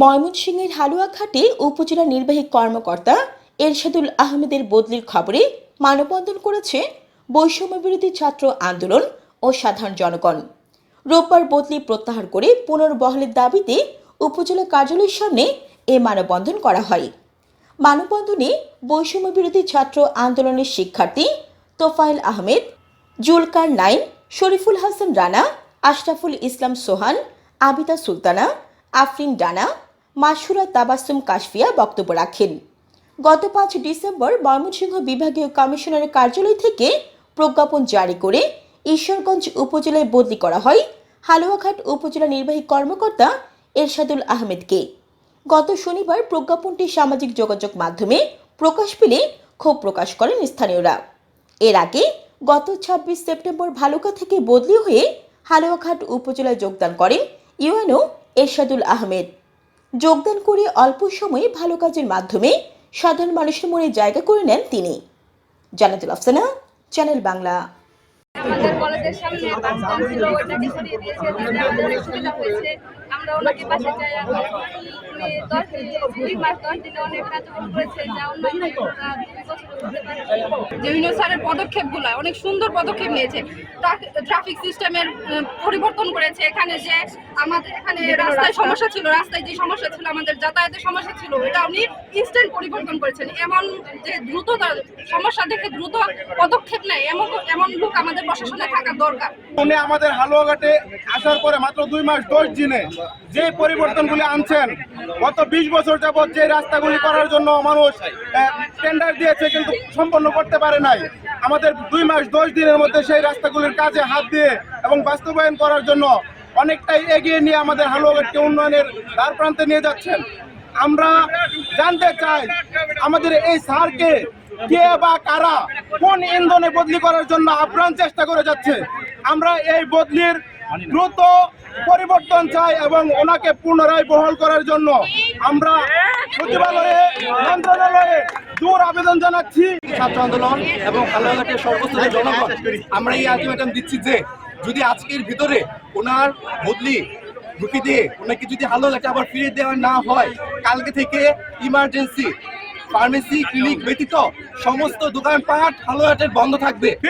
ময়মনসিংহের হালুয়াঘাটে উপজেলা নির্বাহী কর্মকর্তা এরশাদুল আহমেদের বদলির খবরে মানববন্ধন করেছে বৈষম্য বিরোধী ছাত্র আন্দোলন ও সাধারণ জনগণ। রোববার বদলি প্রত্যাহার করে পুনর্বহালের দাবিতে উপজেলা কার্যালয়ের সামনে এ মানববন্ধন করা হয়। মানববন্ধনে বৈষম্য বিরোধী ছাত্র আন্দোলনের শিক্ষার্থী তোফায়েল আহমেদ, জুলকার নাইন শরীফুল হাসান রানা, আশরাফুল ইসলাম সোহান, আবিদা সুলতানা, আফরিন ডানা মাসুরা তাবাসুম কাশফিয়া বক্তব্য রাখেন। গত পাঁচ ডিসেম্বর ময়মনসিংহ বিভাগীয় কমিশনারের কার্যালয় থেকে প্রজ্ঞাপন জারি করে ঈশ্বরগঞ্জ উপজেলায় বদলি করা হয়। হালুয়াঘাট উপজেলা নির্বাহী কর্মকর্তা এরশাদুল আহমেদকে। গত শনিবার প্রজ্ঞাপনটি সামাজিক যোগাযোগ মাধ্যমে প্রকাশ পেলে ক্ষোভ প্রকাশ করেন স্থানীয়রা। এর আগে গত ছাব্বিশ সেপ্টেম্বর ভালুকা থেকে বদলি হয়ে হালুয়াঘাট উপজেলায় যোগদান করেন ইউএনও এরশাদুল আহমেদ। যোগদান করে অল্প সময়ে ভালো কাজের মাধ্যমে সাধারণ মানুষের মনে জায়গা করে নেন তিনি। জানাতুল আফসানা, চ্যানেল বাংলা। আমাদের কলেজের সামনে বাস স্ট্যান্ড ছিল ওইটাকে সরিয়ে দিয়েছে তাতে আমাদের অনেক সুবিধা হয়েছে আমরা ওনাকে পাশে চাই উনি দশ দুই মাস দশ দিনে অনেক কার্যক্রম করেছে যা অন্যান্য। বিভিন্ন স্যারের পদক্ষেপগুলো অনেক সুন্দর পদক্ষেপ নিয়েছে। ট্রাফিক সিস্টেমের পরিবর্তন করেছে। এখানে যে আমাদের এখানে রাস্তায় সমস্যা ছিল রাস্তায় যে সমস্যা ছিল আমাদের যাতায়াতের সমস্যা ছিল এটা উনি ইনস্ট্যান্ট পরিবর্তন করেছেন। এমন যে দ্রুত সমস্যা দেখে দ্রুত পদক্ষেপ নেয় এমন এমন লোক আমাদের প্রশাসনে থাকা দরকার। উনি আমাদের হালুয়াঘাটে আসার পরে মাত্র দুই মাস দশ দিনে যে পরিবর্তনগুলি আনছেন, গত বিশ বছর যাবৎ যে রাস্তাগুলি করার জন্য মানুষ টেন্ডার দিয়েছে কিন্তু সম্পন্ন করতে পারে নাই। আমাদের দুই মাস, দশ দিনের মধ্যে সেই রাস্তাগুলির কাজে হাত দিয়ে এবং বাস্তবায়ন করার জন্য অনেকটাই এগিয়ে নিয়ে আমাদের হালুয়াঘাটকে উন্নয়নের দ্বার প্রান্তে নিয়ে যাচ্ছেন। আমরা জানতে চাই, আমাদের এই সারকে কে বা কারা কোন ইন্ধনে বদলি করার জন্য আপ্রাণ চেষ্টা করে যাচ্ছে? আমরা এই বদলির দ্রুত পরিবর্তন চাই এবং ওনাকে পুনরায় বহাল করার জন্য আমরা সচিবালয়ে, মন্ত্রণালয়ে দূর আবেদন জানাচ্ছি। ছাত্র আন্দোলন এবং সর্বস্তরের জনগণ, আমরা এই আলটিমেটাম দিচ্ছি যে যদি আজকের ভিতরে ওনার বদলি ঢুকি দিয়ে ওনাকে যদি হালুয়াঘাটে আবার ফিরে দেওয়া না হয়, কালকে থেকে ইমার্জেন্সি ফার্মেসি ক্লিনিক ব্যতীত সমস্ত দোকানপাট হালুয়াঘাটের বন্ধ থাকবে।